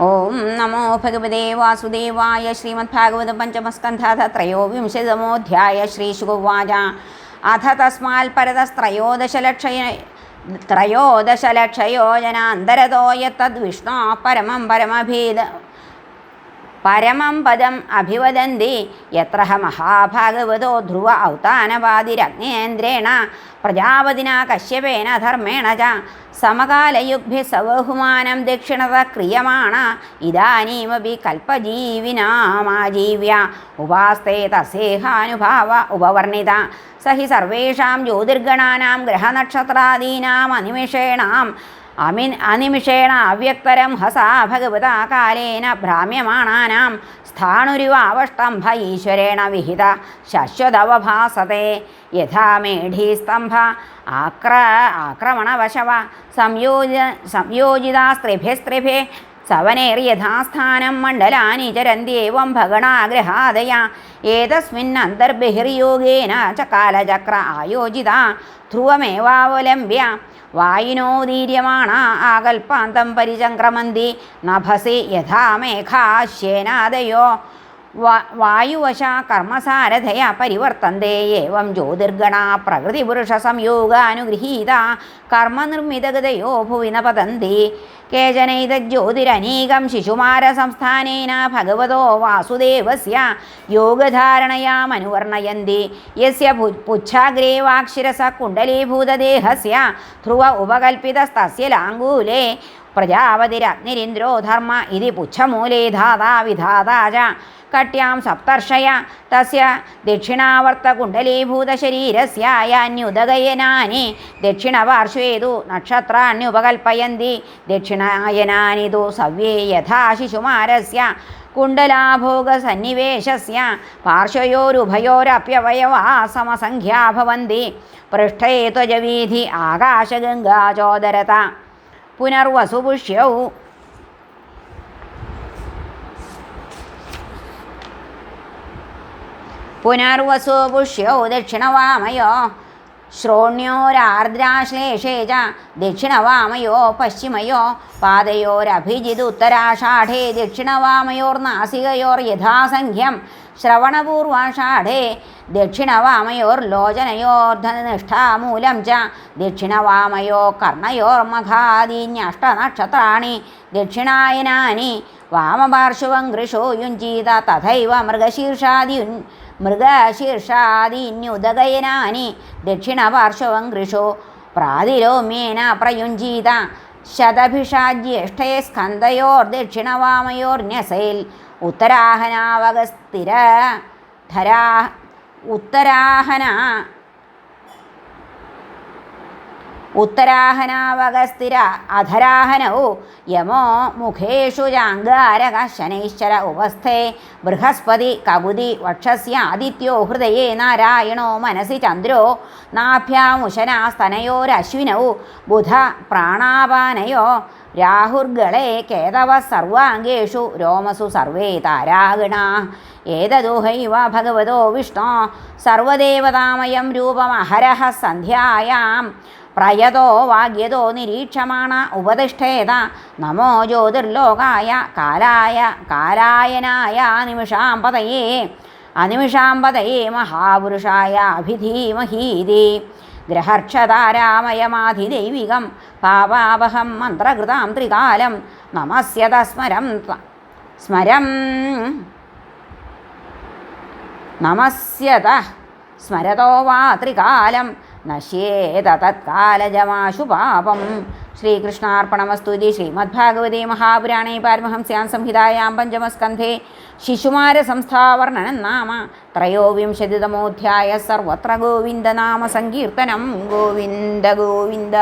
ओम नमो भगवते वासुदेवाय श्रीमद्भागवतपञ्चमस्कन्धाथ त्रयोविंशतमोऽध्याय श्रीशुकुवाच। अथ तस्मात् परतस्त्रयोदशलक्ष त्रयोदशलक्षयोजनान्तरतो यत्तद्विष्णोः परम परमभेद। പരമം പദം അഭിവദന്തി. എത്ര മഹാഭാഗവതോ ധ്രുവ ഔത്താനപാതിരഗ്നേന്ദ്രേണ പ്രജാപതിന കശ്യപേന ധർമ്മേണ ച സമകാലയുഗ്ഭ്യ സബഹുമാനം ദക്ഷിണത ക്രിയമാണ ഇതാനീമപി കൽപ്പജീവിനാമാജീവ്യ ഉപാസ്തേ തസേഹാനുഭാവ ഉപവർണിത. സഹി സർവേഷാം ജ്യോതിർഗണാനാം ഗ്രഹനക്ഷത്രാദീനാം അനിമിഷേണാം അമിൻ അനിമിഷേണ അവ്യക്തരം ഹസാ ഭഗവതാ കാലേന ഭ്രാമ്യമാണാനാം. സ്ഥാണുരിവാവഷ്ടംഭ ഈശ്വരേണ വിഹിത ശശ്വതവഭാസത്തെ യഥാ മേഢീസ്തംഭ ആക്ര ആക്രമണവശവ സംയോജ സംയോജിതാസ്ത്രിഭ്യസ്ത്രിഭ്യേ സവനേർയഥാസ്ഥാനം മണ്ഡലാനി ചരന്ത്യേവം ഭഗണാഗ്രഹാദയ. ഏതസ്മിന്നന്തർബഹിർയോഗേന ച കാലചക്ര ആയോജിത. ധ്രുവമേവാവലംബ്യ. വായുനോദീര്യമാണ ആകൽപ്പാന്തം പരിചംക്രമന്തി. നഭസി യഥാ മേഘാശ്യേനാദയോ വായുവശ കർമ്മസാരഥയ പരിവർത്തന്തെ. ഏവം ജ്യോതിർഗണ പ്രകൃതിപുരുഷസംയോഗാനുഗൃഹീത കർമ്മനിർമ്മിതഗതയോ ഭുവിന പതന്തി. കേചനൈതജ്യോതിരനീകം ശിശുമാരസംസ്ഥാനേന ഭഗവതോ വാസുദേവസ്യ യോഗധാരണയാമനുവർണയന്തി യസ്യ പുച്ഛാഗ്രേ വാക്ഷിരസ കുണ്ഡലീഭൂതദേഹസ്യ ധ്രുവ ഉപകൽപ്പിതസ്തസ്യ ലാംഗൂലേ പ്രജാപതിരഗ്നിരിന്ദ്രോ ധർമ്മ ഇതി പുച്ഛമൂലേ ധാതാ വിധാതാ ച കട്യാം സപ്തർഷയ. തസ്യ ദക്ഷിണാവർത്തകുണ്ഡലീഭൂതശരീരസ്യാന്യുദഗയനാനി ദക്ഷിണപാർശ്വേതു നക്ഷത്രാണ്യുപകൽപ്പയന്തി ദക്ഷിണായനാനിതു സവ്യേ യഥാ ശിശുമാരസ്യ. കുണ്ഡലാഭോഗസന്നിവേശസ്യ. പാർശ്വയോരുഭയോരപ്യവയവാ സമസംഖ്യാ ഭവന്തി പൃഷ്ഠേ ത്വജവീധി ആകാശഗംഗാചോദരത. പുനർവസുപുഷ്യൗ. പുനർവസു പുഷ്യോ ദക്ഷിണവാമയോ ശ്രോണ്യോരാർദ്രാശ്ലേഷേ ച ദക്ഷിണവാമയോ? പശ്ചിമയോ? പാദയോരഭിജിതുത്തരാഷാഢേ ദക്ഷിണവാമയോർനാസികയോർ യഥാസംഖ്യം. ശ്രവണപൂർവാഷാഢേ ദക്ഷിണവാമയോർലോചനയോർധനിഷ്ഠാമൂലം ച ദക്ഷിണവാമയോ കർണയോർമഘാദീന്യഷ്ടനക്ഷത്രാണി ദക്ഷിണായനാനി വാമപാർശ്വം യുഞ്ജീത തഥൈവ മൃഗശീർഷാദിയുൻ മൃഗശീർഷാദീന്യുദഗയനാനി ദക്ഷിണപാർശ്വം കൃഷോ. പ്രാതിരോമ്യേന പ്രയുഞ്ജീത. ശതഭിഷാജ്യേഷ്ഠേ സ്കന്ധയോർദക്ഷിണവാമയോർന്യസൈൽ ഉത്തരാഹനാവകസ്ഥിര ധരാ ഉത്തരാഹന ഉത്തരാഹനാവഗസ്ഥിര അധരാഹനൗ യമോ മുഖേഷു ജാങ്കാരക ശനൈശ്വര ഉപസ്ഥേ ബൃഹസ്പതി കകുതി വക്ഷസ്യ ആദിത്യോ ഹൃദയേ നാരായണോ മനസി ചന്ദ്രോ നാഭ്യാമുശനാസ്തനയോരശ്വിനൗ ബുധ പ്രാണാപാനയോ രാഹുർഗളെ കേതവ സർവാംഗേഷു രോമസു സർവേ താരാഗണ ഏതദുഹൈവ ഭഗവതോ വിഷ്ണോ സർവദേവതാമയം രൂപമഹരഹ സന്ധ്യായാം പ്രയതോ വാഗ്യതോ നിരീക്ഷമാണ ഉപതിഷ്ഠേത. നമോ ജ്യോതിർലോകായ കാലായ കാലായനായ നിമിഷാമ്പതയേ അനിമിഷാമ്പതയേ അനിമിഷാം പതയേ മഹാപുരുഷായ അഭിധീമഹീതി. ഗ്രഹർക്ഷതാരാമയമാധിദൈവികം പാപാവഹം മന്ത്രകൃതാം ത്രികാലം നമസ്യത സ്മരം സ്മരം നമസ്യത സ്മരതോ വാ ത്രികാലം നശ്യേത തത്കാലജമാശു പാപം ശ്രീകൃഷ്ണാർപ്പണമസ്തു ഇതി ശ്രീമദ്ഭാഗവതേ മഹാപുരാണേ പാരമഹംസ്യാം സംഹിതായാം പഞ്ചമസ്കന്ധേ ശിശുമാരസംസ്ഥാവർണനം നാമ. ത്രയോവിംശതിതമോധ്യായ സർവത്ര ഗോവിന്ദനാമ സങ്കീർത്തനം. ഗോവിന്ദ ഗോവിന്ദ.